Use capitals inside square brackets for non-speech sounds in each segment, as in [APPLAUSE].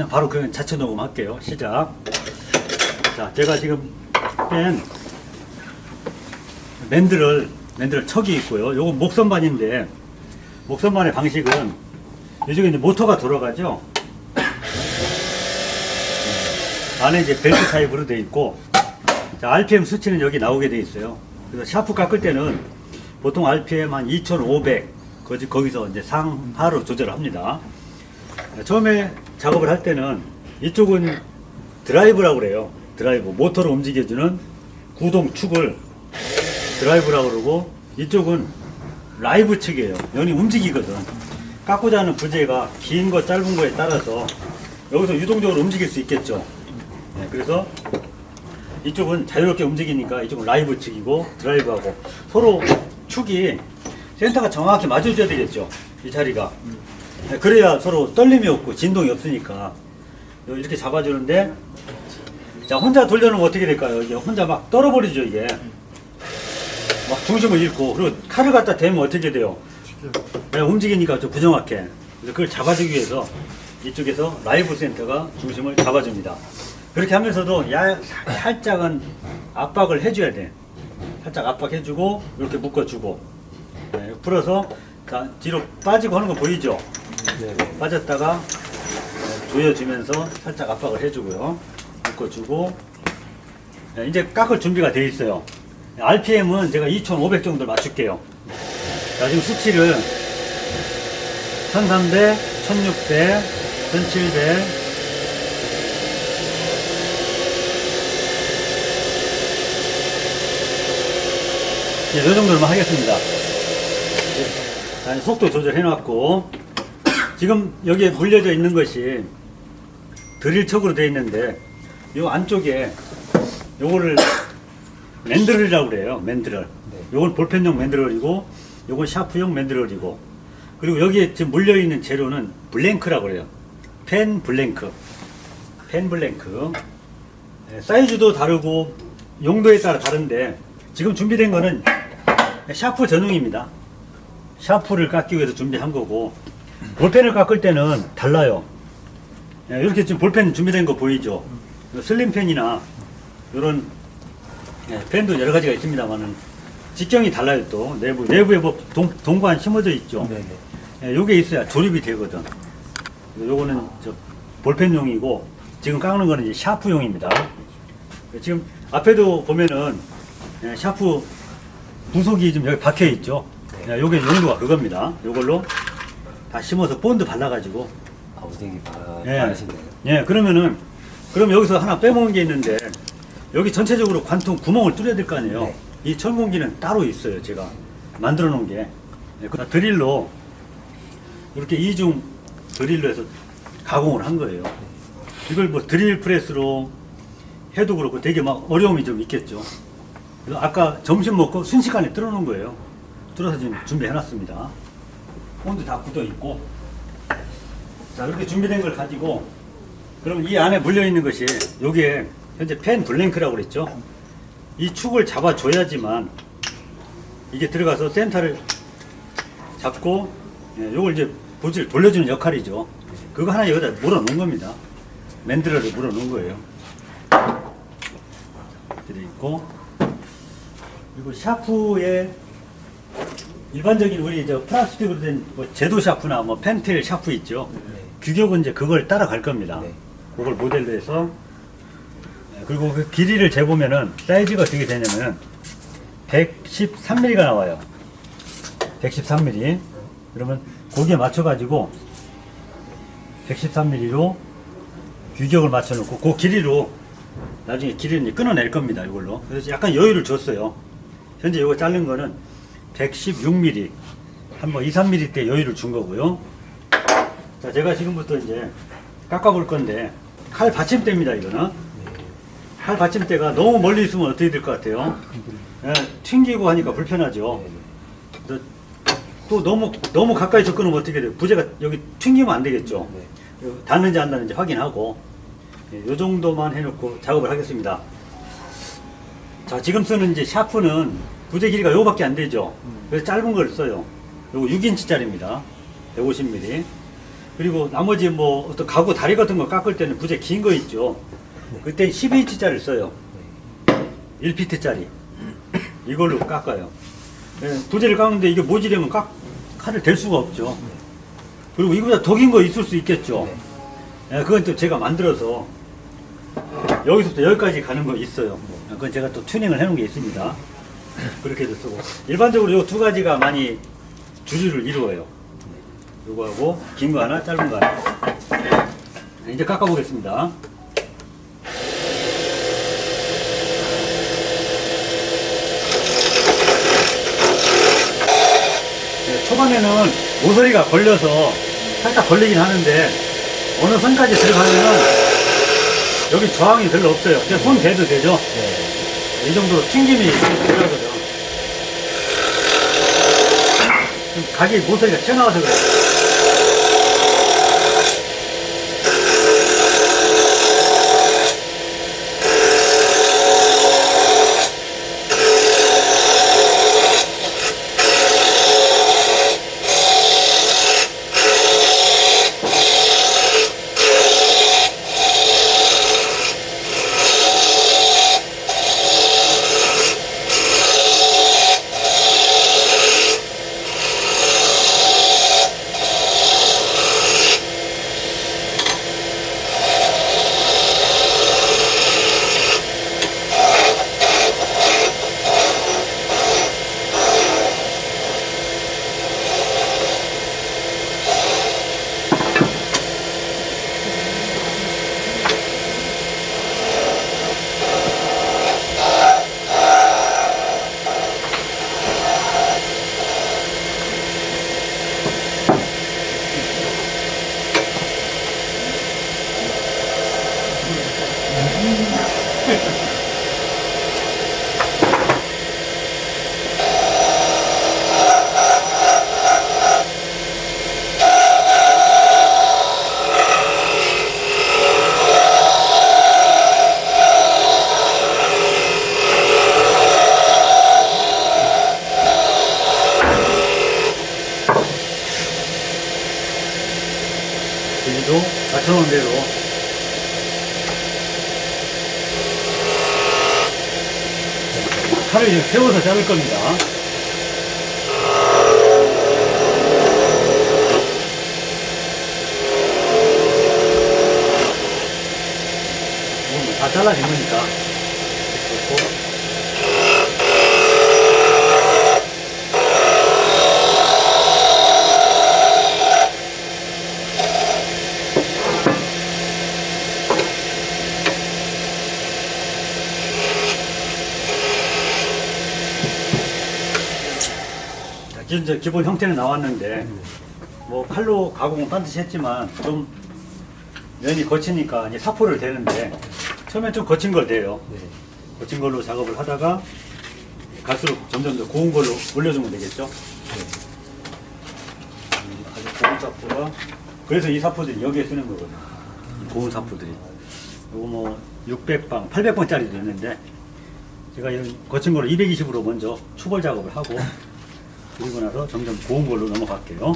그냥 바로 그냥 자체 녹음할게요. 시작. 자, 제가 지금 뺀 맨들을 맨들 척이 있고요. 요거 목선반인데 목선반의 방식은 이쪽에 이제 모터가 돌아가죠. 안에 이제 벨트 타입으로 돼 있고 자, RPM 수치는 여기 나오게 돼 있어요. 그래서 샤프 깎을 때는 보통 RPM 한 2,500 거기 거기서 이제 상하로 조절을 합니다. 처음에 작업을 할 때는 이쪽은 드라이브라고 그래요. 드라이브 모터를 움직여주는 구동 축을 드라이브라고 그러고 이쪽은 라이브 측이에요. 연이 움직이거든. 깎고자 하는 부재가 긴 거 짧은 거에 따라서 여기서 유동적으로 움직일 수 있겠죠. 네, 그래서 이쪽은 자유롭게 움직이니까 이쪽은 라이브 측이고 드라이브하고 서로 축이 센터가 정확히 맞아줘야 되겠죠. 이 자리가. 네, 그래야 서로 떨림이 없고 진동이 없으니까. 이렇게 잡아주는데 자 혼자 돌려놓으면 어떻게 될까요? 이게 혼자 막 떨어버리죠 이게. 막 중심을 잃고. 그리고 칼을 갖다 대면 어떻게 돼요? 네, 움직이니까 좀 부정확해. 그걸 잡아주기 위해서 이쪽에서 라이브 센터가 중심을 잡아줍니다. 그렇게 하면서도 야, 사- 살짝은 압박을 해줘야 돼. 살짝 압박해주고 이렇게 묶어주고. 네, 풀어서 자, 뒤로 빠지고 하는 거 보이죠? 빠졌다가 어, 조여주면서 살짝 압박을 해주고요. 묶어주고 네, 이제 깎을 준비가 되어 있어요. RPM은 제가 2,500 정도 맞출게요. 자, 지금 수치를 1,300, 1,600, 1,700, 네, 이 정도로만 하겠습니다. 자, 속도 조절해놨고 지금 여기에 물려져 있는 것이 드릴척으로 되어 있는데 이 안쪽에 요거를 맨드럴이라고 그래요. 맨드럴. 요건 볼펜용 맨드럴이고 요건 샤프용 맨드럴이고 그리고 여기에 지금 물려 있는 재료는 블랭크라고 그래요. 펜 블랭크. 펜 블랭크. 네, 사이즈도 다르고 용도에 따라 다른데 지금 준비된 거는 샤프 전용입니다. 샤프를 깎기 위해서 준비한 거고 볼펜을 깎을 때는 달라요. 예, 이렇게 지금 볼펜 준비된 거 보이죠? 슬림 펜이나 이런 예, 펜도 여러 가지가 있습니다만은 직경이 달라요 또 내부 내부에 뭐 동, 동관 심어져 있죠. 네네. 예, 요게 있어야 조립이 되거든. 요거는 저 볼펜용이고 지금 깎는 거는 이제 샤프용입니다. 지금 앞에도 보면은 예, 샤프 부속이 좀 여기 박혀 있죠. 예, 요게 용도가 그겁니다. 요걸로 다 심어서 본드 발라가지고 아, 우생이 바, 예. 바르신대요. 예, 그러면은 그럼 여기서 하나 빼먹은 게 있는데 여기 전체적으로 관통 구멍을 뚫어야 될 거 아니에요. 네. 이 철공기는 따로 있어요. 제가 만들어 놓은 게 예, 그 드릴로 이렇게 이중 드릴로 해서 가공을 한 거예요. 이걸 뭐 드릴 프레스로 해도 그렇고 되게 막 어려움이 좀 있겠죠. 아까 점심 먹고 순식간에 뚫어놓은 거예요. 뚫어서 지금 준비해놨습니다. 본드 다 굳어 있고. 자 이렇게 준비된 걸 가지고 그럼 이 안에 물려 있는 것이 요게 현재 펜 블랭크라고 그랬죠? 이 축을 잡아줘야지만 이게 들어가서 센터를 잡고 예, 요걸 이제 보지를 돌려주는 역할이죠. 그거 하나 여기다 물어 놓은 겁니다. 맨드러를 물어 놓은 거예요. 이렇게 돼 있고. 그리고 샤프에 일반적인 우리 저 플라스틱으로 된뭐 제도 샤프나 뭐 펜텔 샤프 있죠. 규격은 이제 그걸 따라갈 겁니다. 네. 그걸 모델로 해서 네, 그리고 그 길이를 재보면은 사이즈가 어떻게 되냐면은 113mm가 나와요. 113mm. 그러면 거기에 맞춰가지고 113mm로 규격을 맞춰놓고 그 길이로 나중에 길이를 끊어낼 겁니다. 이걸로. 그래서 약간 여유를 줬어요. 현재 이거 자른 거는 116mm. 한뭐 2, 3mm 때 여유를 준 거고요. 자, 제가 지금부터 이제 깎아볼 건데, 칼 받침대입니다, 이거는. 칼 받침대가 너무 멀리 있으면 어떻게 될 것 같아요? 예, 튕기고 하니까 불편하죠. 또 너무, 너무 가까이 접근하면 어떻게 돼요? 부재가 여기 튕기면 안 되겠죠. 네. 요 닿는지 안 닿는지 확인하고, 예, 요 정도만 해놓고 작업을 하겠습니다. 자, 지금 쓰는 이제 샤프는 부재 길이가 요거밖에 안 되죠. 그래서 짧은 걸 써요. 요거 6인치짜리입니다. 150mm. 그리고 나머지 뭐 어떤 가구 다리 같은 거 깎을 때는 부재 긴 거 있죠. 그때 12인치짜리를 써요. 1피트짜리. 이걸로 깎아요. 예, 부재를 깎는데 이게 모지려면 깎, 칼을 댈 수가 없죠. 그리고 이거보다 더 긴 거 있을 수 있겠죠. 예, 그건 또 제가 만들어서 여기서부터 여기까지 가는 거 있어요. 그건 제가 또 튜닝을 해놓은 게 있습니다. [COUGHS] 그렇게도 쓰고 일반적으로 이 두 가지가 많이 주류를 이루어요. 요거하고 긴 거 하나, 짧은 거 하나. 이제 깎아보겠습니다. 네, 초반에는 모서리가 걸려서 살짝 걸리긴 하는데 어느 선까지 들어가면은 여기 저항이 별로 없어요. 그냥 손 대도 되죠. 이 정도로 튕김이. 지금 각이 모서리가 튀어나와서 그래요. 여기도 맞춰놓은 대로 칼을 이제 세워서 자를 겁니다. 이건 뭐다 잘라진 거니까. 이제 기본 형태는 나왔는데 뭐 칼로 가공은 반드시 했지만 좀 면이 거치니까 이제 사포를 대는데 처음엔 좀 거친 걸 대요. 거친 걸로 작업을 하다가 갈수록 점점 더 고운 걸로 올려주면 되겠죠. 음, 아주 고운 사포가 그래서 이 사포들이 여기에 쓰는 거거든요. 이 고운 사포들이. 요거 뭐 600방, 800방짜리도 있는데 제가 이런 거친 걸로 220으로 먼저 추벌 작업을 하고 [LAUGHS] 그리고 나서 점점 고운 걸로 넘어갈게요.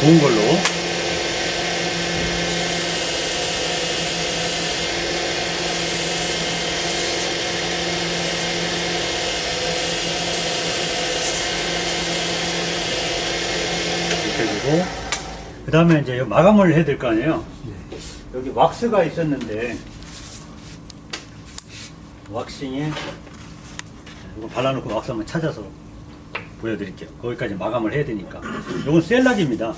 고운 걸로 이렇게 되고 그 다음에 이제 마감을 해야 될 거 아니에요? 여기 왁스가 있었는데 왁싱에 이거 발라놓고 왁스 한번 찾아서 보여드릴게요. 거기까지 마감을 해야 되니까. 이건 셀락입니다.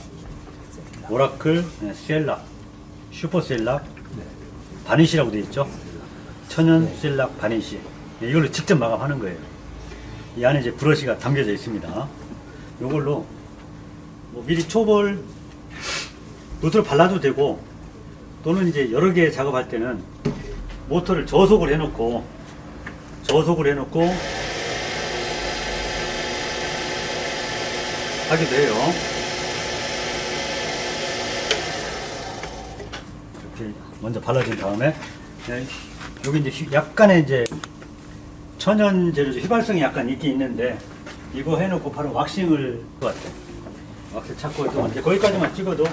오라클 네, 셀락. 슈퍼 셀락. 바니시라고 되어 있죠? 천연 셀락 바니시. 네, 이걸로 직접 마감하는 거예요. 이 안에 이제 브러쉬가 담겨져 있습니다. 이걸로 뭐 미리 초벌 노트를 발라도 되고 또는 이제 여러 개 작업할 때는 모터를 저속을 해놓고 저속을 해놓고 하기도 해요. 이렇게 먼저 발라진 다음에 네, 여기 이제 휘- 약간의 이제 천연 재료죠. 휘발성이 약간 있긴 있는데 이거 해놓고 바로 왁싱을 것 같아요. 왁스 찾고 또 이제 거기까지만 찍어도